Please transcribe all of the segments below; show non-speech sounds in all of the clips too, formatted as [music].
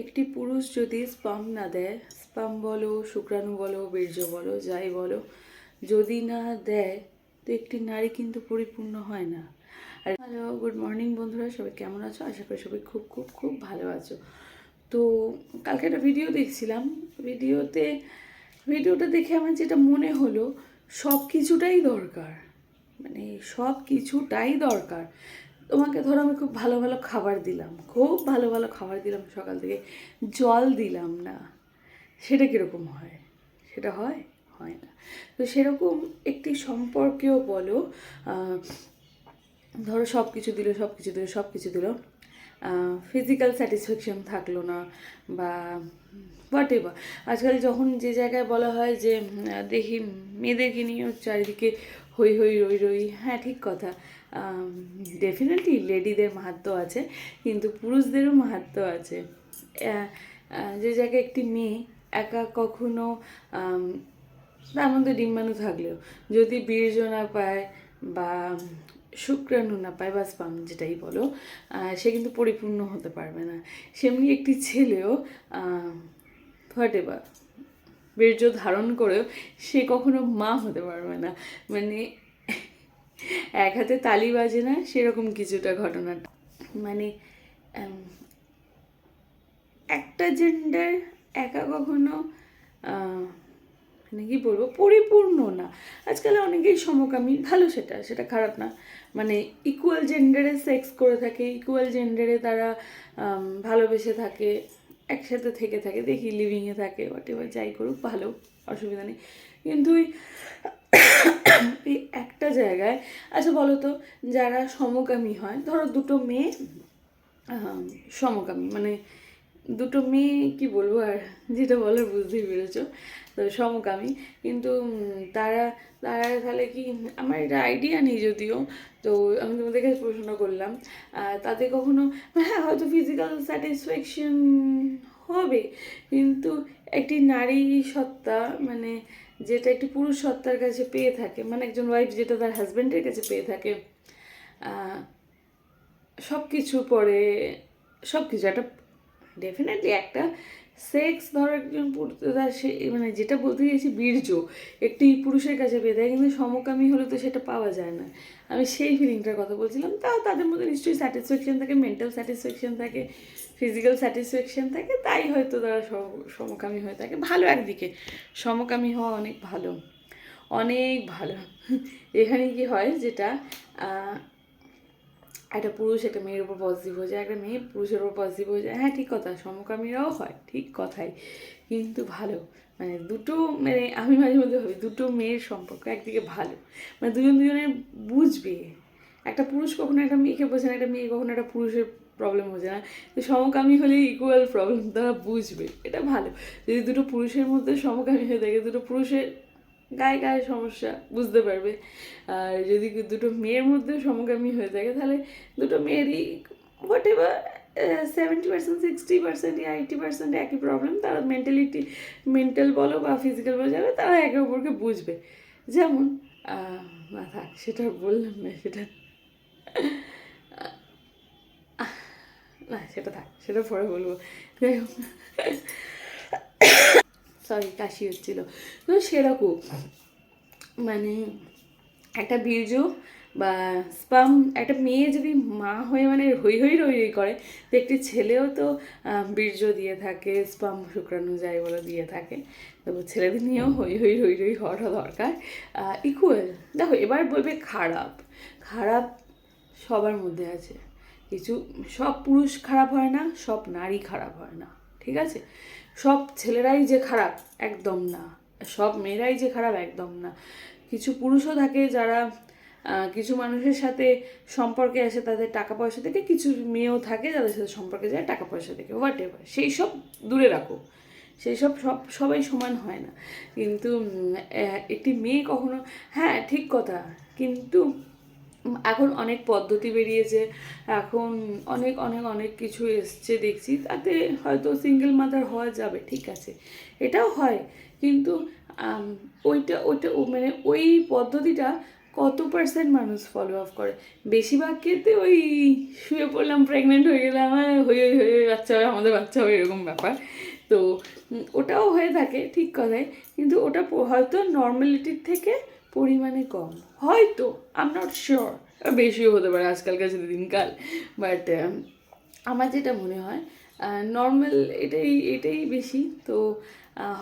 একটি পুরুষ যদি স্পাম না দেয়, স্পাম বলো, শুক্রাণু বলো, বীর্য বলো, যাই বলো, যদি না দেয়, তো একটি নারী কিন্তু পরিপূর্ণ হয় না। আর হ্যালো, গুড মর্নিং বন্ধুরা, সবাই কেমন আছো? আশা করি সবাই খুব খুব খুব ভালো আছো। তো কালকে একটা ভিডিও দেখছিলাম। ভিডিওতে, ভিডিওটা দেখে আমার যেটা মনে হলো সব কিছুটাই দরকার। মানে সব কিছুটাই দরকার। তোমাকে ধরো আমি খুব ভালো ভালো খাবার দিলাম, খুব ভালো ভালো খাবার দিলাম, সকাল থেকে জল দিলাম না, সেটা কীরকম হয়? সেটা হয়? হয় না। তো সেরকম একটি সম্পর্কেও বলো ধরো সব কিছু দিল সব কিছু দিল সব কিছু দিল ফিজিক্যাল স্যাটিসফ্যাকশন থাকল না বা হোয়াট এভার আজকাল যখন যে জায়গায় বলা হয় যে দেখি মেয়েদেরকে নিয়েও চারিদিকে হই হই রই রই হ্যাঁ ঠিক কথা। ডেফিনেটলি লেডিদের মাহাত্ম আছে, কিন্তু পুরুষদেরও মাহাত্ম আছে। যে জায়গায় একটি মেয়ে একা কখনো তার মধ্যে ডিম্বাণু থাকলেও যদি বীর্য না পায় বা শুক্রাণু না পায় বা স্পাম যেটাই বলো সে কিন্তু পরিপূর্ণ হতে পারবে না। সেমনি একটি ছেলেও হোয়াট এভার বীর্য ধারণ করেও সে কখনো মা হতে পারবে না। মানে এক হাতে তালি বাজে না, সেরকম কিছুটা ঘটনাটা। মানে একটা জেন্ডার একা কখনো মানে কি বলব, পরিপূর্ণ না। আজকাল অনেকেই সমকামী, ভালো সেটা সেটা খারাপ না। মানে ইকুয়াল জেন্ডারে সেক্স করে থাকে ইকুয়াল জেন্ডারে তারা ভালোবেসে থাকে, একসাথে থেকে থাকে, দেখি লিভিংয়ে থাকে হোয়াট এভার যাই করুক, ভালো, অসুবিধা নেই। কিন্তু [coughs] এই একটা জায়গায় আচ্ছা বলো তো যারা সমকামী হয়, ধরো দুটো মেয়ে সমকামী মানে দুটো মেয়ে কি বলব আর, যেটা বলার বুঝতেই পেরেছ, তো সমকামী, কিন্তু তারা তারা তাহলে কি, আমার এটা আইডিয়া নেই যদিও, তো আমি তোমাদের কাছে প্রশ্ন করলাম তাতে কখনো হ্যাঁ হয়তো ফিজিক্যাল স্যাটিসফ্যাকশন হবে, কিন্তু একটি নারী সত্তা মানে যেটা একটি পুরুষ সত্তার কাছে পেয়ে থাকে মানে একজন ওয়াইফ যেটা তার হাজব্যান্ডের কাছে পেয়ে থাকে সব কিছু পরে সব কিছু একটা ডেফিনেটলি একটা সেক্স ধরো একজন সে মানে যেটা বলতে চাইছি বীর্য, একটি পুরুষের কাছে পেয়ে থাকে কিন্তু সমকামী হলে তো সেটা পাওয়া যায় না। আমি সেই ফিলিংটার কথা বলছিলাম তাও তাদের মধ্যে নিশ্চয়ই স্যাটিসফ্যাকশন থাকে মেন্টাল স্যাটিসফ্যাকশন থাকে ফিজিক্যাল স্যাটিসফ্যাকশন থাকে, তাই হয়তো তারা সম- সমকামী হয়ে থাকে। ভালো একদিকে, সমকামী হওয়া অনেক ভালো অনেক ভালো। এখানে কি হয় যেটা একটা পুরুষ, একটা মেয়ের উপর পজিটিভ হয়ে যায়, একটা মেয়ে পুরুষের উপর পজিটিভ হয়ে যায়। হ্যাঁ ঠিক কথা, সমকামীরাও হয়, ঠিক কথাই। কিন্তু ভালো মানে দুটো মানে আমি মাঝে মধ্যে ভাবি, দুটো মেয়ের সম্পর্ক একদিকে ভালো মানে দুজন দুজনের বুঝবে। একটা পুরুষ কখনো একটা মেয়েকে বোঝে না, একটা মেয়ে কখনো একটা পুরুষের প্রবলেম বোঝে না। তো সমকামী হলে ইকুয়াল প্রবলেম তারা বুঝবে, এটা ভালো। যদি দুটো পুরুষের মধ্যে সমকামী হয়ে থাকে, দুটো পুরুষের গায়ে গায়ে সমস্যা, বুঝতে পারবে। আর যদি দুটো মেয়ের মধ্যে সমকামী হয়ে থাকে, তাহলে দুটো মেয়েরই whatever seventy percent sixty percent eighty percent একই প্রবলেম তারা মেন্টালিটি মেন্টাল বলো বা ফিজিক্যাল বলো যাবে তারা একে অপরকে বুঝবে। যেমন থাক, সেটা বললাম না, সেটা না, সেটা থাক, সেটা পরে বলব। যাই হোক। সরি, কাশি হচ্ছিল। তো সেরকম। মানে একটা বীর্য বা স্পাম, একটা মেয়ে যদি মা হয়ে মানে হই হই রই রই করে, তো একটি ছেলেও তো বীর্য দিয়ে থাকে, স্পাম শুক্রাণু যাই বলে দিয়ে থাকে। তো ছেলেদের নিয়েও হই হই রই রই হওয়াটা দরকার। ইকুয়াল দেখো, এবার বলবে খারাপ। খারাপ সবার মধ্যে আছে। কিছু, সব পুরুষ খারাপ হয় না, সব নারী খারাপ হয় না। ঠিক আছে? সব ছেলেরাই যে খারাপ, একদম না। সব মেয়েরাই যে খারাপ, একদম না। কিছু পুরুষও থাকে যারা কিছু মানুষের সাথে সম্পর্কে আসে তাদের টাকা পয়সা থেকে, কিছু মেয়েও থাকে যাদের সাথে সম্পর্কে যায় টাকা পয়সা থেকে হোয়াট এভার সেই সব দূরে রাখো। সেই সব সব, সবাই সমান হয় না। কিন্তু একটি মেয়ে কখনো হ্যাঁ ঠিক কথা। কিন্তু এখন অনেক পদ্ধতি বেরিয়েছে এখন অনেক অনেক অনেক কিছু এসছে দেখছি তাতে হয়তো সিঙ্গেল মাদার হওয়া যাবে ঠিক আছে। এটাও হয় কিন্তু ওইটা ওইটা মানে ওই পদ্ধতিটা কত পার্সেন্ট মানুষ ফলো আপ করে? বেশিরভাগ ক্ষেত্রে ওই শুয়ে পড়লাম প্রেগনেন্ট হয়ে গেলাম হ্যাঁ, হয়ে বাচ্চা হবে আমাদের বাচ্চা হবে এরকম ব্যাপার। তো ওটাও হয়ে থাকে ঠিক কথাই কিন্তু ওটা হয়তো নর্মালিটির থেকে পরিমাণে কম। হয়তো আম নট শিওর বেশিও হতে পারে আজকালকার যদি দিনকাল। বাট আমার যেটা মনে হয় নর্মাল এটাই এটাই বেশি। তো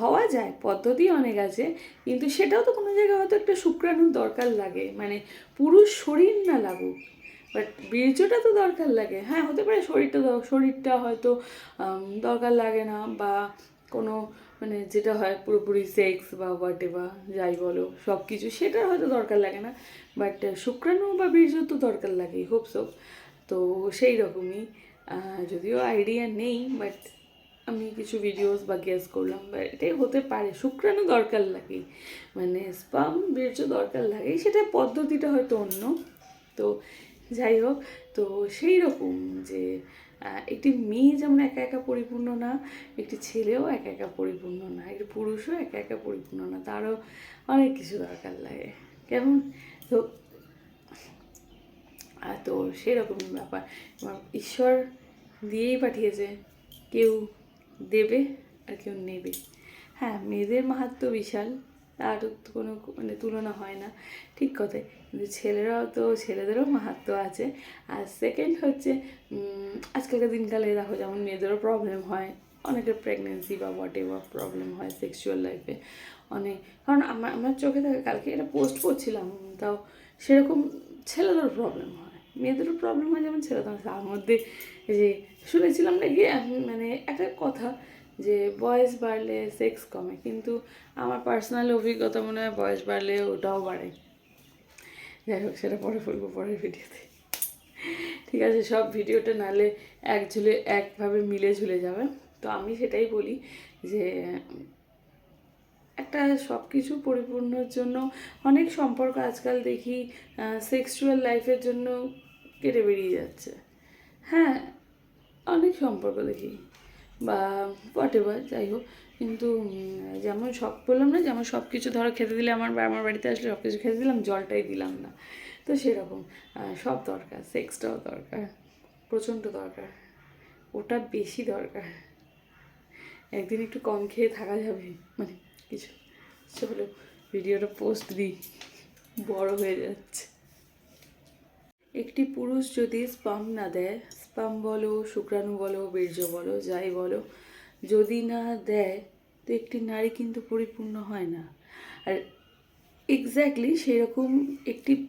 হওয়া যায়, পদ্ধতি অনেক আছে। কিন্তু সেটাও তো কোনো জায়গায় হয়তো একটা শুক্রাণুর দরকার লাগে। মানে পুরো শরীর না লাগুক। বাট বীর্যটা তো দরকার লাগে। হ্যাঁ হতে পারে শরীরটা শরীরটা হয়তো দরকার লাগে না। বা কোনো মানে যেটা হয় পুরোপুরি সেক্স বা হোয়াট এভার যাই বলো সব কিছু সেটার হয়তো দরকার লাগে না। বাট শুক্রাণু বা বীর্য তো দরকার লাগে হোপ সো তো সেই রকমই যদিও আইডিয়া নেই বাট আমি কিছু ভিডিওস বা গেস করলাম, বা এটাই হতে পারে। শুক্রাণু দরকার লাগে মানে স্পাম বীর্য দরকার লাগে সেটা পদ্ধতিটা হয়তো অন্য। তো যাই হোক, তো সেই রকম যে একটি মেয়ে যেমন একা একা পরিপূর্ণ না, একটি ছেলেও একা একা পরিপূর্ণ না, একটি পুরুষও একা একা পরিপূর্ণ না, তারও অনেক কিছু দরকার লাগে। কেমন? তো তো সেরকম ব্যাপার। ঈশ্বর দিয়েই পাঠিয়েছে, কেউ দেবে আর কেউ নেবে। হ্যাঁ মেয়েদের মাহাত্ম বিশাল। তার কোনো মানে তুলনা হয় না। ঠিক কথাই। কিন্তু ছেলেরাও তো, ছেলেদেরও মাহাত্ম আছে। আর সেকেন্ড হচ্ছে আজকালকার দিনকালে দেখো যেমন মেয়েদেরও প্রবলেম হয়। অনেকের প্রেগনেন্সি বা হোয়াট এভার প্রবলেম হয় সেক্সুয়াল লাইফে অনেক, কারণ আমার আমার চোখে থাকে কালকে এটা পোস্ট করছিলাম, তাও সেরকম ছেলেদেরও প্রবলেম হয়। মেয়েদেরও প্রবলেম হয় যেমন ছেলেদের তার মধ্যে যে শুনেছিলাম নাকি মানে একটা কথা যে বয়স বাড়লে সেক্স কমে, কিন্তু আমার পার্সোনাল অভিজ্ঞতা মনে হয় বয়স বাড়লে ওটাও বাড়ে। যাই হোক, সেটা পরে বলব পরের ভিডিওতে। ঠিক আছে, সব ভিডিওটা নালে এক ঝুলে, একভাবে মিলে ঝুলে যাবে। তো আমি সেটাই বলি যে, একটা সব কিছু পরিপূর্ণর জন্য অনেক সম্পর্ক আজকাল দেখি সেক্সুয়াল লাইফের জন্য কেটে বেরিয়ে যাচ্ছে। হ্যাঁ অনেক সম্পর্ক দেখি। বা হোয়াট এভার যাই হোক। কিন্তু যেমন সব বললাম না, যেমন সব কিছু ধরো খেতে দিলে আমার আমার বাড়িতে আসলে সব কিছু খেতে দিলাম, জলটাই দিলাম না। তো সেরকম সব দরকার সেক্সটাও দরকার, প্রচণ্ড দরকার, ওটা বেশি দরকার। একদিন একটু কম খেয়ে থাকা যাবে মানে কিছু চলো ভিডিওটা পোস্ট দিই, বড় হয়ে যাচ্ছে। একটি পুরুষ যদি স্পাম না দেয় স্পাম বলো, শুক্রাণু বলো, বীর্য বলো, যাই বলো, যদি না দেয়, তো একটি নারী কিন্তু পরিপূর্ণ হয় না। আর এক্স্যাক্টলি সেরকম একটি